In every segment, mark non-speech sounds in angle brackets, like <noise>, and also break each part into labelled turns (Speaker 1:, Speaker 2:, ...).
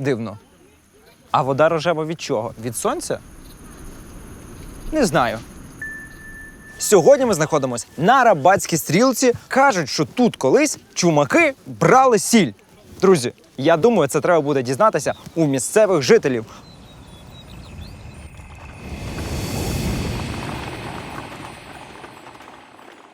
Speaker 1: Дивно. А вода рожева від чого? Від сонця? Не знаю. Сьогодні ми знаходимося на Рабатській стрілці. Кажуть, що тут колись чумаки брали сіль. Друзі, я думаю, це треба буде дізнатися у місцевих жителів.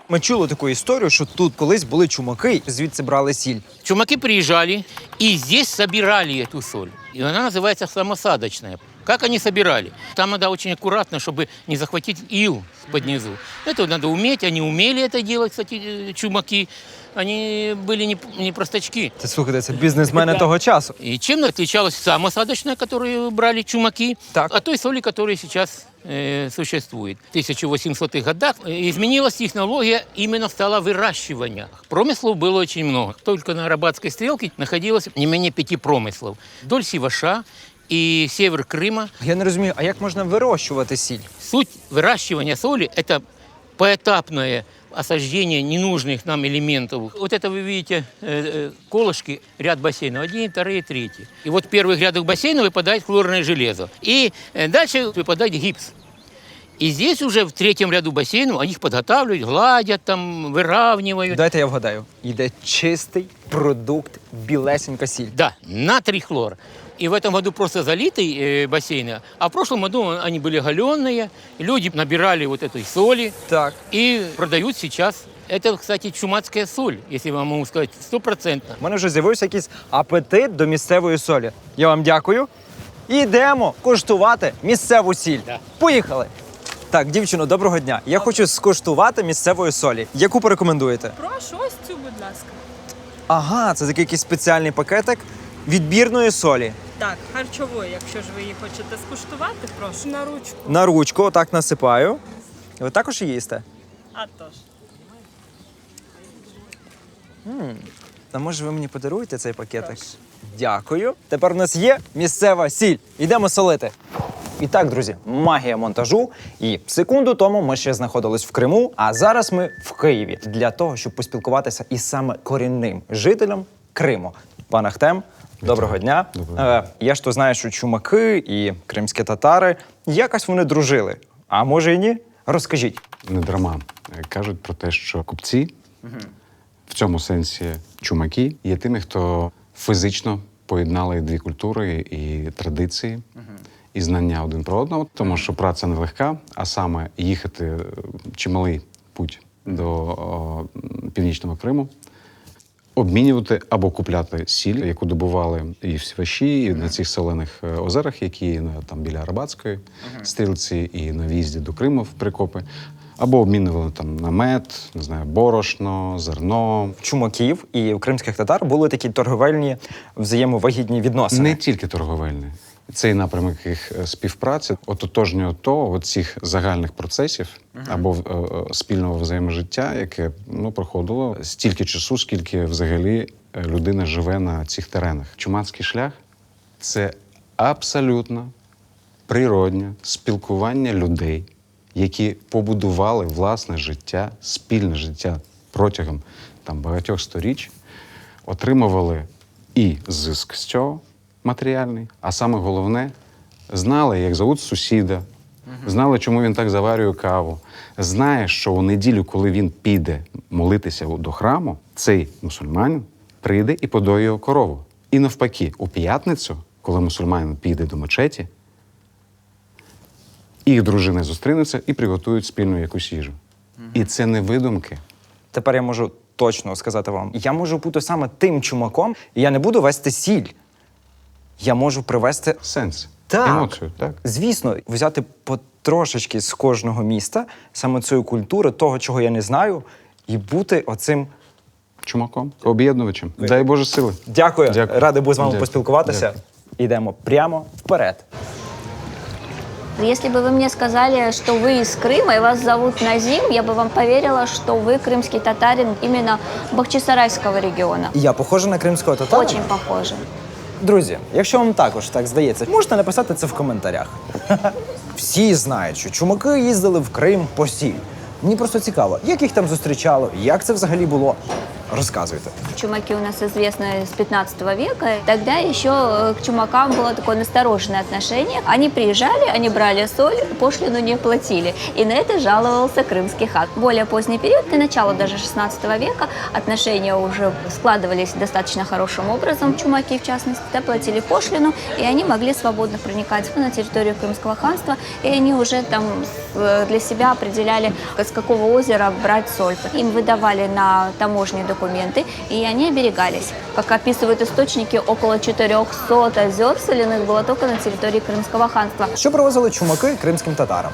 Speaker 1: Ми чули таку історію, що тут колись були чумаки, звідси брали сіль.
Speaker 2: Чумаки приезжали и здесь собирали эту соль. И она называется самосадочная. Как они собирали? Там надо очень аккуратно, чтобы не захватить ил под низу. Это надо уметь. Они умели это делать, кстати, э, чумаки. Они были не, не простачки.
Speaker 1: Це слухайте, це бізнесмени того часу.
Speaker 2: И чем отличалась самосадочная, которую брали чумаки,
Speaker 1: Так.
Speaker 2: от той соли, которая сейчас э, существует? В 1800-х годах э, изменилась технология, именно стало выращивания. Промыслов было очень много. Только на Арабатской стрелке находилось не менее пяти промыслов. Вдоль Сиваша и север Крыма.
Speaker 1: Я не розумію, а як можна вирощувати сіль?
Speaker 2: Суть выращивания соли – это поэтапное осаждение ненужных нам элементов. Вот это вы видите э, э, колышки, ряд бассейнов, одни, вторые, третьи. И вот в первых рядах бассейна выпадает хлорное железо. И э, дальше выпадает гипс. И здесь уже в третьем ряду бассейнов они их подготавливают, гладят, там, выравнивают.
Speaker 1: Дайте я вгадаю. Йде чистий продукт білесенька сіль.
Speaker 2: Да, натрий хлор. И в этом году просто залитый э, бассейн, а в прошлом году они были галеные, люди набирали вот этой соли,
Speaker 1: Так.
Speaker 2: и продают сейчас. Это, кстати, чумацкая соль, если вам могу сказать, стопроцентно.
Speaker 1: У мене вже з'явився якийсь апетит до місцевої солі. Я вам дякую. Ідемо куштувати місцеву сіль.
Speaker 2: Да.
Speaker 1: Поїхали. Так, дівчино, доброго дня. Я хочу скуштувати місцевої солі. Яку порекомендуєте?
Speaker 3: Прошу ось цю, будь ласка.
Speaker 1: Ага, це такий якийсь спеціальний пакетик відбірної солі.
Speaker 3: Так, харчової, якщо ж ви її хочете скуштувати, прошу. На ручку.
Speaker 1: На ручку отак насипаю. Ви також її їсте?
Speaker 3: А тож.
Speaker 1: А може ви мені подаруєте цей пакетик? Дякую. Тепер у нас є місцева сіль. Йдемо солити. І так, друзі, магія монтажу. І секунду тому ми ще знаходились в Криму, а зараз ми в Києві для того, щоб поспілкуватися із саме корінним жителем Криму. Пан Ахтем, доброго дня. Е, я ж то знаю, що чумаки і кримські татари якось вони дружили. А може і ні? Розкажіть.
Speaker 4: не дарма е, кажуть про те, що купці в цьому сенсі чумаки є тими, хто фізично поєднали дві культури і традиції, і знання один про одного, тому що праця нелегка, а саме їхати е, чималий путь до о, північного Криму. Обмінювати або купляти сіль, яку добували і в Сіваші, і на цих солених е, озерах, які на там біля Арабатської стрілці, і на в'їзді до Криму в Прикопи, або обмінювали там на мед, не знаю, борошно, зерно.
Speaker 1: чумаків і у кримських татар були такі торговельні взаємовигідні відносини.
Speaker 4: Не тільки торговельне. Цей напрямок їх е, співпраці, ототожнює того, цих загальних процесів або е, е, спільного взаєможиття, яке ну, проходило стільки часу, скільки взагалі людина живе на цих теренах. Чумацький шлях це абсолютно природнє спілкування людей, які побудували власне життя, спільне життя протягом там, багатьох сторіч, отримували і зиск з цього матеріальний, а саме головне, знали, як зовуть сусіда, знали, чому він так заварює каву. Знає, що у неділю, коли він піде молитися до храму, цей мусульманин прийде і подоює корову. І навпаки, у п'ятницю, коли мусульманин піде до мечеті, їх дружини зустрінуться і приготують спільну якусь їжу. І це не видумки.
Speaker 1: Тепер я можу точно сказати вам: я можу бути саме тим чумаком, і я не буду вести сіль Я можу привезти
Speaker 4: Сенс.
Speaker 1: так,
Speaker 4: Емоцію, так?
Speaker 1: звісно, взяти потрошечки з кожного міста, саме цієї культури, того, чого я не знаю, і бути оцим.
Speaker 4: Чумаком, об'єднувачем. Дай Боже сили.
Speaker 1: Дякую,
Speaker 4: Дякую.
Speaker 1: радий був з вами
Speaker 4: Дякую.
Speaker 1: поспілкуватися.
Speaker 4: Дякую.
Speaker 1: Йдемо прямо вперед.
Speaker 5: Если бы вы мне сказали, что вы из Крыма и вас зовут Назим, я бы вам поверила, что вы крымский татарин именно Бахчисарайского региона.
Speaker 1: Я похожа на кримського татара?
Speaker 5: Очень похоже.
Speaker 1: Друзі, якщо вам також так здається, можете написати це в коментарях. <laughs> Всі знають, що чумаки їздили в Крим по сіль. Мені просто цікаво, як їх там зустрічало, як це взагалі було. Розказуйте.
Speaker 5: Чумаки у нас известны с 15 века. Тогда еще э, к чумакам было такое настороженное отношение. Они приезжали, они брали соль, пошлину не платили. И на это жаловался крымский хан. Более поздний период, и начало даже 16 века, отношения уже складывались достаточно хорошим образом. Чумаки, в частности, платили пошлину, и они могли свободно проникать на территорию Крымского ханства. И они уже там э, для себя определяли, с какого озера брать соль. Им выдавали на таможне документы, и они оберегались. Как описывают источники, около 400 озер соляных было только на территории Крымского ханства.
Speaker 1: Що привозили чумаки кримським татарам?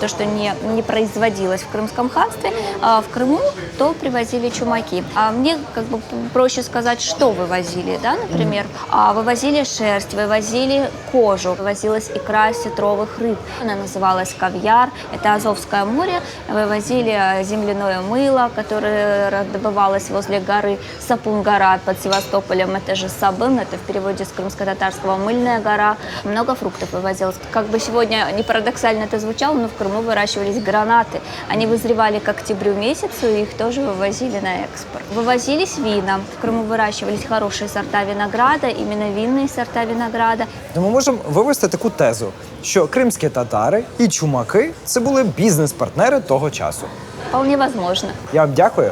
Speaker 5: То, что не, не производилось в Крымском ханстве, а в Крыму, то привозили чумаки. А мне как бы проще сказать, что вывозили, да, например. А вывозили шерсть, вывозили кожу, вывозилась икра сетровых рыб. Она называлась кавьяр, это Азовское море. Вывозили э, земляное мыло, которое добывалось возле горы Сапун-гора под Севастополем. Это же Сабын, это в переводе с крымско-татарского мыльная гора. Много фруктов вывозилось. Как бы сегодня не парадоксально это звучало, но в Крыму выращивались гранаты. Они вызревали к октябрю месяцу, и их тоже вывозили на экспорт. Вывозились вина. В Крыму выращивались хорошие сорта винограда, именно винные сорта винограда.
Speaker 1: То ми можемо вивести таку тезу, що кримські татари і чумаки це були бізнес-партнери того часу.
Speaker 5: Вполне возможно.
Speaker 1: Я вам дякую.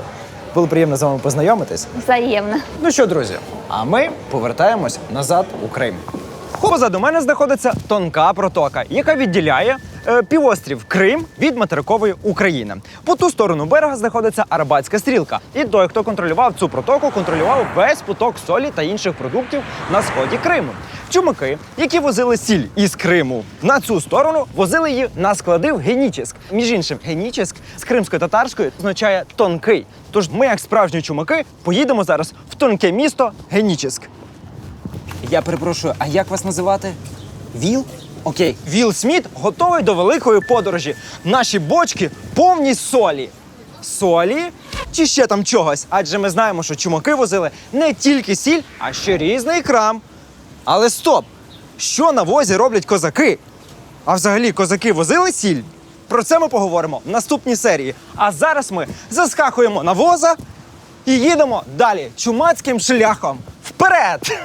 Speaker 1: Було приємно з вами познайомитись.
Speaker 5: Взаимно.
Speaker 1: Ну що, друзі, а ми повертаємось назад у Крим. Позаду мене знаходиться тонка протока, яка відділяє е, півострів Крим від материкової України. По ту сторону берега знаходиться Арабатська стрілка. І той, хто контролював цю протоку, контролював весь поток солі та інших продуктів на сході Криму. Чумаки, які возили сіль із Криму на цю сторону, возили її на склади в Генічеськ. Між іншим, Генічеськ з кримсько-татарської означає тонкий. Тож ми, як справжні чумаки, поїдемо зараз в тонке місто Генічеськ. Я перепрошую, а як вас називати? Віл? Окей, Віл Сміт готовий до великої подорожі. Наші бочки повні солі. Солі чи ще там чогось? Адже ми знаємо, що чумаки возили не тільки сіль, а ще різний крам. Але стоп! Що на возі роблять козаки? А взагалі козаки возили сіль? Про це ми поговоримо в наступній серії. А зараз ми заскакуємо на воза і їдемо далі чумацьким шляхом. Вперед!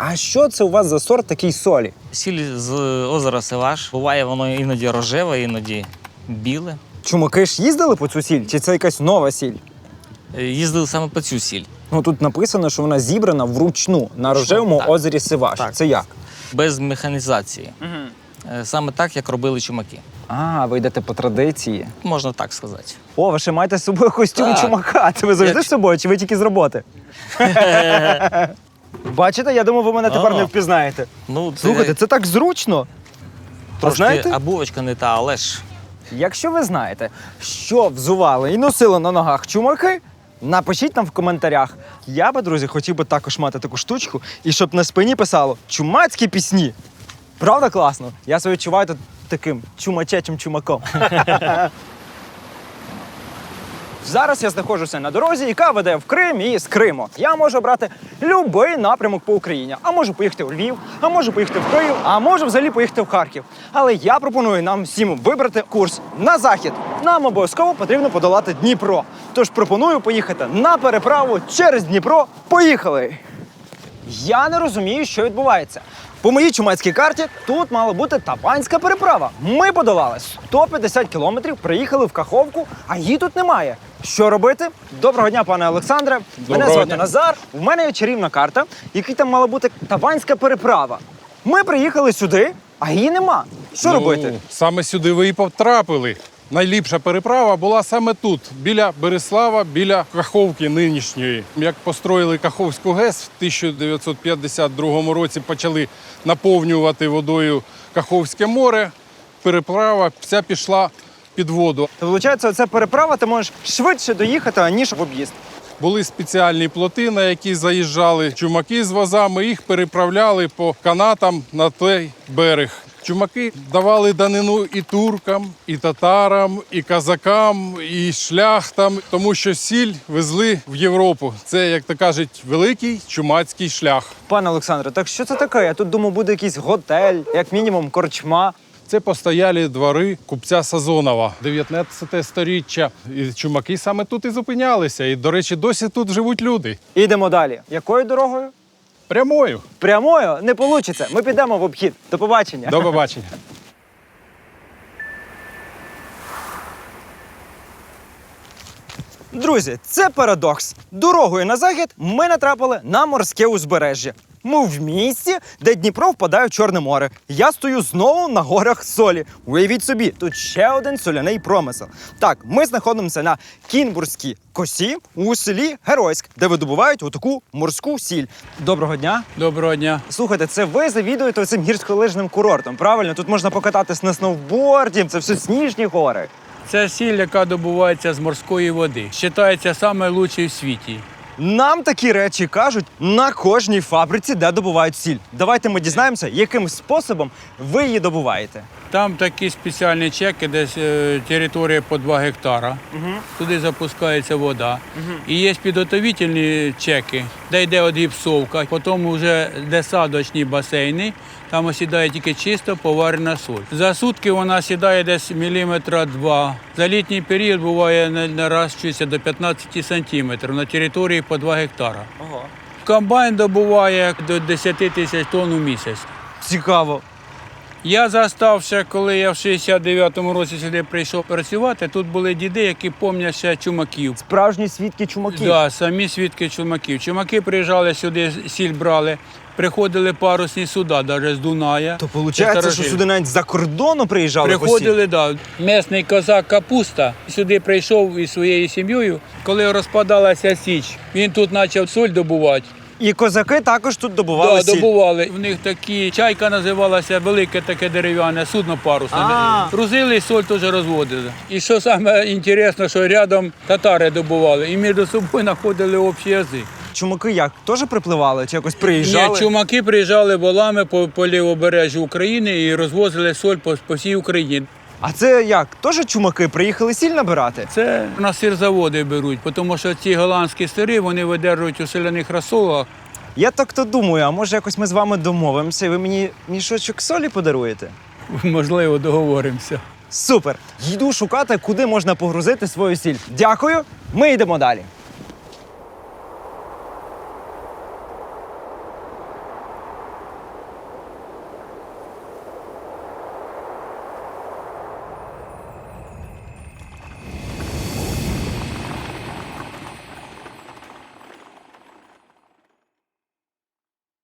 Speaker 1: А що це у вас за сорт такий солі?
Speaker 6: Сіль з озера Севаш. Буває воно іноді рожеве, іноді біле.
Speaker 1: Чумаки ж їздили по цю сіль? Чи це якась нова сіль?
Speaker 6: Е, Їздили саме по цю сіль.
Speaker 1: Ну тут написано, що вона зібрана вручну на рожевому
Speaker 6: Так.
Speaker 1: озері Сиваш.
Speaker 6: Так.
Speaker 1: Це як?
Speaker 6: Без механізації. Е, Саме так, як робили чумаки.
Speaker 1: А, ви йдете по традиції.
Speaker 6: Можна так сказати.
Speaker 1: О, ви ще маєте з собою костюм
Speaker 6: Так.
Speaker 1: чумака. Це ви завжди
Speaker 6: Як-
Speaker 1: з собою, чи ви тільки з роботи? <laughs> Бачите, я думаю, ви мене тепер
Speaker 6: А.
Speaker 1: не впізнаєте.
Speaker 6: Ну, це
Speaker 1: Слухайте, це так зручно. А
Speaker 6: трошки
Speaker 1: знаєте,
Speaker 6: обувочка не та, але ж
Speaker 1: якщо ви знаєте, що взували і носили на ногах чумаки, напишіть нам в коментарях. Я би, друзі, хотів би також мати таку штучку, і щоб на спині писало чумацькі пісні. Правда класно? Я себе відчуваю тут таким чумачечим чумаком. <laughs> Зараз я знаходжуся на дорозі, яка веде в Крим і з Криму. Я можу брати будь-який напрямок по Україні. А можу поїхати у Львів, а можу поїхати в Київ, а можу взагалі поїхати в Харків. Але я пропоную нам всім вибрати курс на захід. Нам обов'язково потрібно подолати Дніпро. Тож пропоную поїхати на переправу через Дніпро. Поїхали! Я не розумію, що відбувається. По моїй чумацькій карті тут мала бути Таванська переправа. Ми подолали 150 кілометрів, приїхали в Каховку, а її тут немає. Що робити? Доброго дня, пане Олександре. Мене звати Назар. У мене є чарівна карта, якій там мала бути Таванська переправа. Ми приїхали сюди, а її нема. Що робити?
Speaker 7: Ну, Саме сюди ви і потрапили. Найліпша переправа була саме тут, біля Береслава, біля Каховки нинішньої. Як построїли Каховську ГЕС в 1952 році, почали наповнювати водою Каховське море. Переправа вся пішла під воду.
Speaker 1: То виходить, оця переправа, ти можеш швидше доїхати, ніж в об'їзд.
Speaker 7: Були спеціальні плоти, на які заїжджали чумаки з возами, їх переправляли по канатам на той берег. Чумаки давали данину і туркам, і татарам, і казакам, і шляхтам, тому що сіль везли в Європу. Це, як то кажуть, великий чумацький шлях.
Speaker 1: Пане Олександре, так що це таке? Я тут думав, буде якийсь готель, як мінімум, корчма.
Speaker 7: Це постоялі двори купця Сазонова, 19 сторіччя. І чумаки саме тут і зупинялися. І, до речі, досі тут живуть люди.
Speaker 1: Ідемо далі. Якою дорогою?
Speaker 7: Прямою.
Speaker 1: Прямою не вийде. Ми підемо в обхід. До побачення.
Speaker 7: До побачення.
Speaker 1: Друзі, це парадокс. Дорогою на захід ми натрапили на морське узбережжя. Ми в місті, де Дніпро впадає в Чорне море. Я стою знову на горах солі. Уявіть собі, тут ще один соляний промисел. Так, ми знаходимося на Кінбурзькій косі у селі Геройськ, де видобувають отаку морську сіль. Доброго дня.
Speaker 8: Доброго дня.
Speaker 1: Слухайте, це ви завідуєте цим гірськолижним курортом. Правильно, тут можна покататись на сноуборді, це все сніжні гори.
Speaker 8: Це сіль, яка добувається з морської води. Вважається найкращий в світі.
Speaker 1: Нам такі речі кажуть на кожній фабриці, де добувають сіль. Давайте ми дізнаємося, яким способом ви її добуваєте.
Speaker 8: Там такі спеціальні чеки, десь е, територія по 2 гектара. Туди запускається вода. І є підготовительні чеки, де йде от гіпсовка. Потім вже де садочні басейни. Там осідає тільки чисто поварена соль. За сутки вона сідає десь міліметра два. За літній період буває не- наращується до 15 сантиметрів на території по 2 гектара. Комбайн добуває до 10 тисяч тонн у місяць.
Speaker 1: Цікаво.
Speaker 8: Я застався, коли я в 69-му році сюди прийшов працювати. Тут були діди, які пам'ятають ще чумаків.
Speaker 1: Справжні свідки чумаків.
Speaker 8: Да, самі свідки чумаків. Чумаки приїжджали сюди, сіль брали, приходили парусні суда, навіть з Дуная.
Speaker 1: То виходить, що сюди навіть з-за кордону приїжджали.
Speaker 8: Приходили, да. Місний козак Капуста сюди прийшов із своєю сім'єю. Коли розпадалася Січ, він тут почав соль добувати.
Speaker 1: І козаки також тут добували
Speaker 8: Да,
Speaker 1: сіль.
Speaker 8: добували. В них такі чайка називалася велике таке дерев'яне судно парусне.
Speaker 1: А.
Speaker 8: Грузили і соль теж розводили. І що саме інтересно, що рядом татари добували і між собою знаходили общий язик.
Speaker 1: Чумаки як? Теж припливали чи якось приїжджали?
Speaker 8: Ні, чумаки приїжджали волами по, по лівобережжю України і розвозили соль по, по всій Україні.
Speaker 1: А це як? Теж чумаки приїхали сіль набирати?
Speaker 8: Це на сирзаводи беруть, тому що ці голландські сири вони видержують у соляних розсолах.
Speaker 1: Я так то думаю, а може якось ми з вами домовимося, і ви мені мішочок солі подаруєте?
Speaker 8: Можливо, договоримося.
Speaker 1: Супер! Йду шукати, куди можна погрузити свою сіль. Дякую, ми йдемо далі.